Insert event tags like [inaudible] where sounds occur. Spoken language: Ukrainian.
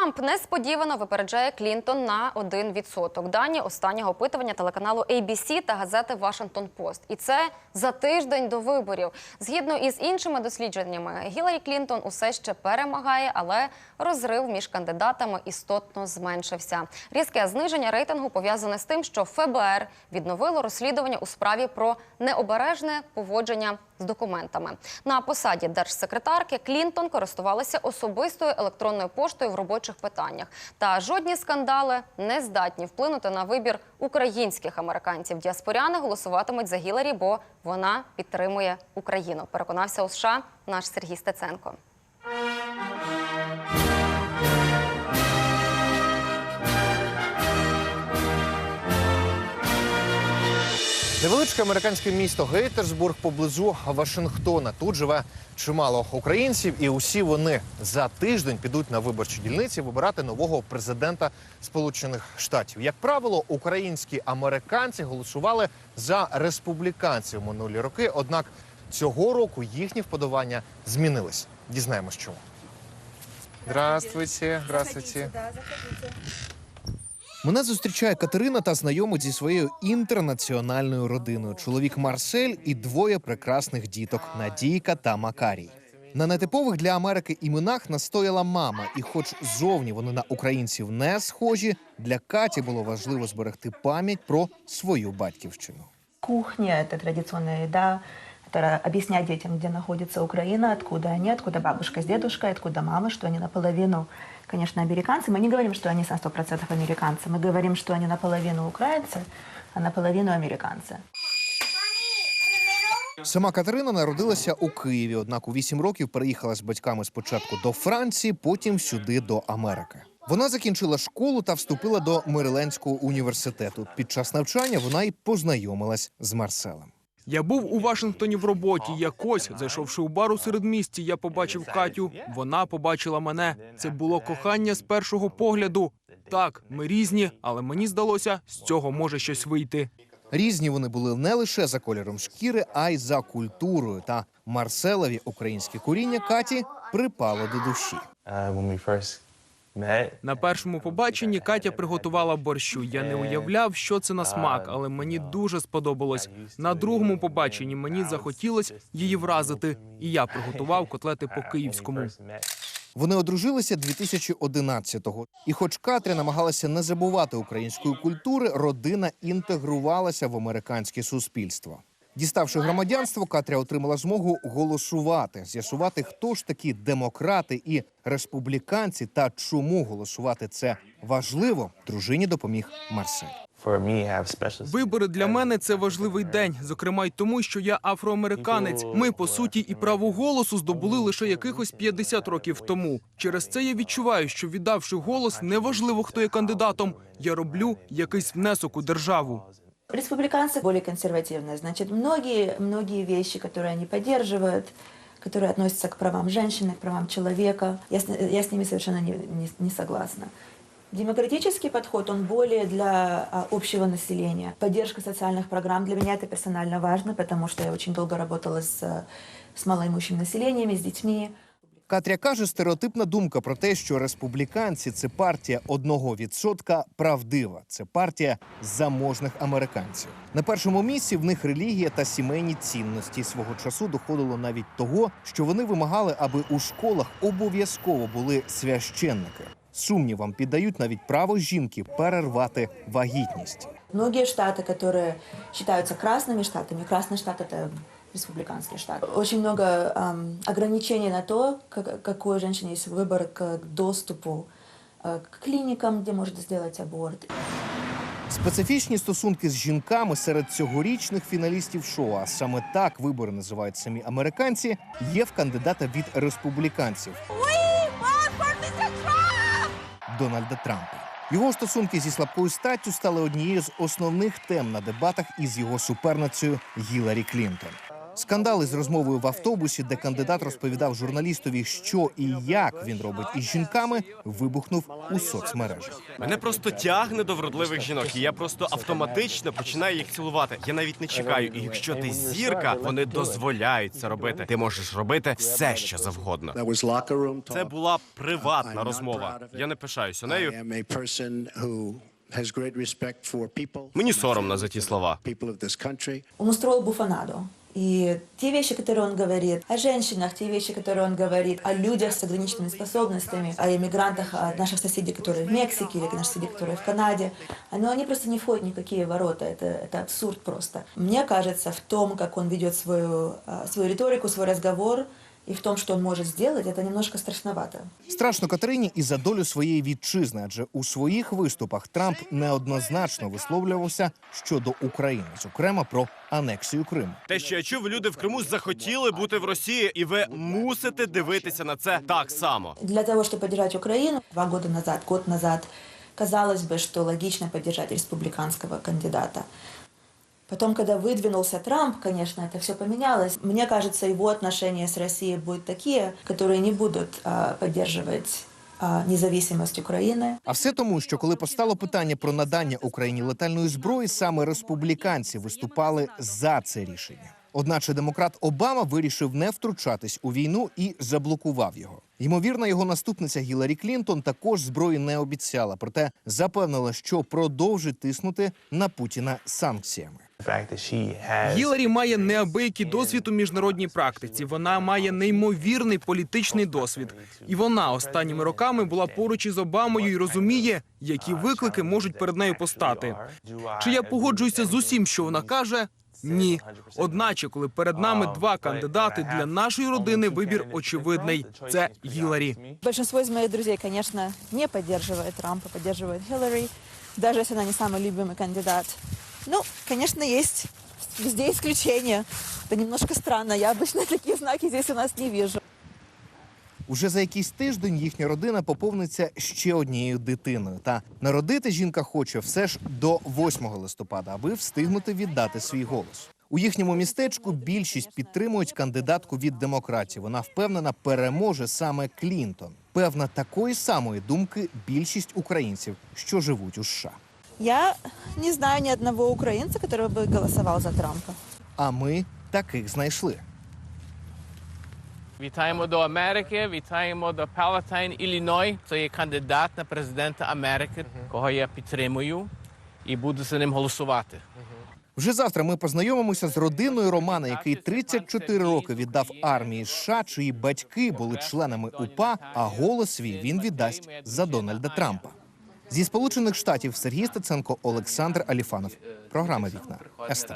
Трамп несподівано випереджає Клінтон на 1%. Дані останнього опитування телеканалу ABC та газети Washington Post. І це за тиждень до виборів. Згідно із іншими дослідженнями, Гіларі Клінтон усе ще перемагає, але розрив між кандидатами істотно зменшився. Різке зниження рейтингу пов'язане з тим, що ФБР відновило розслідування у справі про необережне поводження з документами. На посаді держсекретарки Клінтон користувалася особистою електронною поштою в робочих питаннях. Та жодні скандали не здатні вплинути на вибір українських американців. Діаспоряни голосуватимуть за Гіларі, бо вона підтримує Україну. Переконався у США наш Сергій Стеценко. Невеличке американське місто Гейтерсбург поблизу Вашингтона. Тут живе чимало українців, і усі вони за тиждень підуть на виборчі дільниці вибирати нового президента Сполучених Штатів. Як правило, українські американці голосували за республіканців минулі роки. Однак цього року їхні вподобання змінились. Дізнаємось, чому. Здравствуйте, здравствуйте. Мене зустрічає Катерина та знайомить зі своєю інтернаціональною родиною. Чоловік Марсель і двоє прекрасних діток Надійка та Макарій. На нетипових для Америки іменах настояла мама, і, хоч зовні вони на українців не схожі, для Каті було важливо зберегти пам'ять про свою батьківщину. Кухня – это традиционная еда, это объяснять детям, где находится Украина, откуда они, откуда бабушка с дедушкой, откуда мама, что они наполовину, конечно, американцы. Мы не говорим, что они на 100% американцы, мы говорим, что они наполовину украинцы, а наполовину американцы. Сама Катерина народилася у Києві, однак у вісім років переїхала з батьками спочатку до Франції, потім сюди до Америки. Вона закінчила школу та вступила до Мерилендського університету. Під час навчання вона й познайомилась з Марселем. Я був у Вашингтоні в роботі. Якось, зайшовши у бар у середмісті, я побачив Катю. Вона побачила мене. Це було кохання з першого погляду. Так, ми різні, але мені здалося, з цього може щось вийти. Різні вони були не лише за кольором шкіри, а й за культурою. Та Марселеві українське коріння Каті припало до душі. На першому побаченні Катя приготувала борщу. Я не уявляв, що це на смак, але мені дуже сподобалось. На другому побаченні мені захотілось її вразити, і я приготував котлети по київському. Вони одружилися 2011-го. І хоч Катря намагалася не забувати української культури, родина інтегрувалася в американське суспільство. Діставши громадянство, Катря отримала змогу голосувати, з'ясувати, хто ж такі демократи і республіканці та чому голосувати це важливо. Дружині допоміг Марсель. Вибори для мене це важливий день, зокрема й тому, що я афроамериканець. Ми по суті і право голосу здобули лише якихось 50 років тому. Через це я відчуваю, що віддавши голос, неважливо хто є кандидатом. Я роблю якийсь внесок у державу. Республиканцы более консервативные, значит, многие, многие вещи, которые они поддерживают, которые относятся к правам женщины, к правам человека, я с, я с ними совершенно не, не, не согласна. Демократический подход, он более для а, общего населения. Поддержка социальных программ для меня это персонально важно, потому что я очень долго работала с, с малоимущим населением, с детьми. Катря каже, стереотипна думка про те, що республіканці це партія одного відсотка, правдива. Це партія заможних американців. На першому місці в них релігія та сімейні цінності. Свого часу доходило навіть того, що вони вимагали, аби у школах обов'язково були священники. Сумнівам піддають навіть право жінки перервати вагітність. Многие штаты, которые считаются красными штатами, красный штат это республиканский штат. Очень много ам, ограничений на то, как, какой у женщины есть выбор к доступу э, к клиникам, где может сделать аборт. Специфічні стосунки з жінками серед цьогорічних фіналістів шоу, а саме так вибори називають самі американці, є в кандидата від республіканців Дональда Трампа. Його стосунки зі слабкою статтю стали однією з основних тем на дебатах із його суперницею Гіларі Клінтон. Скандали з розмовою в автобусі, де кандидат розповідав журналістові, що і як він робить із жінками, вибухнув у соцмережах. Мене просто тягне до вродливих жінок, і я просто автоматично починаю їх цілувати. Я навіть не чекаю. І якщо ти зірка, вони дозволяють це робити. Ти можеш робити все, що завгодно. Це була приватна розмова. Я не пишаюся нею. Мені соромно за ті слова. Он устроил буфанаду. И те вещи, которые он говорит о женщинах, те вещи, которые он говорит о людях с ограниченными способностями, о иммигрантах, о наших соседей, которые в Мексике или наших соседей, которые в Канаде, оно, они просто не входят в никакие ворота. Это, это абсурд просто. Мне кажется, в том, как он ведет свою, а, свою риторику, свой разговор, и в том, что он может сделать, это немножко страшновато. Страшно Катерині і за долю своєї вітчизни, адже у своїх виступах Трамп неоднозначно висловлювався щодо України, зокрема про анексію Криму. Те, що я чув, люди в Криму захотіли бути в Росії, і ви мусите дивитися на це так само. Для того, чтобы поддержать Украину, два года назад, год назад, казалось бы, что логично поддержать республиканского кандидата. Потом, когда выдвинулся Трамп, конечно, это все поменялось. Мне кажется, его отношения с Россией будут такие, которые не будут а, поддерживать а, независимость Украины. А все тому, що коли постало питання про надання Україні летальної зброї, саме республіканці виступали за це рішення. Одначе демократ Обама вирішив не втручатись у війну і заблокував його. Ймовірно, його наступниця Гіларі Клінтон також зброї не обіцяла, проте запевнила, що продовжить тиснути на Путіна санкціями. Гіларі має неабиякий досвід у міжнародній практиці. Вона має неймовірний політичний досвід. І вона останніми роками була поруч із Обамою і розуміє, які виклики можуть перед нею постати. Чи я погоджуюся з усім, що вона каже? Ні. Одначе, коли перед нами два кандидати для нашої родини, вибір очевидний. Це Гіларі. Большинство из моих друзей, конечно, не поддерживает Трампа, поддерживает Хиллари, даже если она не самый любимый кандидат. Ну, конечно, есть везде исключения. Это немножко странно. Я обычно [laughs] такие знаки здесь у нас не вижу. Уже за якийсь тиждень їхня родина поповниться ще однією дитиною. Та народити жінка хоче все ж до 8 листопада, аби встигнути віддати свій голос. У їхньому містечку більшість підтримують кандидатку від демократів. Вона впевнена, переможе саме Клінтон. Певна такої самої думки більшість українців, що живуть у США. Я не знаю ни одного украинца, который бы голосовал за Трампа. А ми таких знайшли. Вітаємо до Америки, вітаємо до Палатайн, Ілліной. Це є кандидат на президента Америки, кого я підтримую і буду за ним голосувати. Вже завтра ми познайомимося з родиною Романа, який 34 роки віддав армії США, чиї батьки були членами УПА, а голос свій він віддасть за Дональда Трампа. Зі Сполучених Штатів Сергій Стеценко, Олександр Аліфанов. Програма Вікна СТ.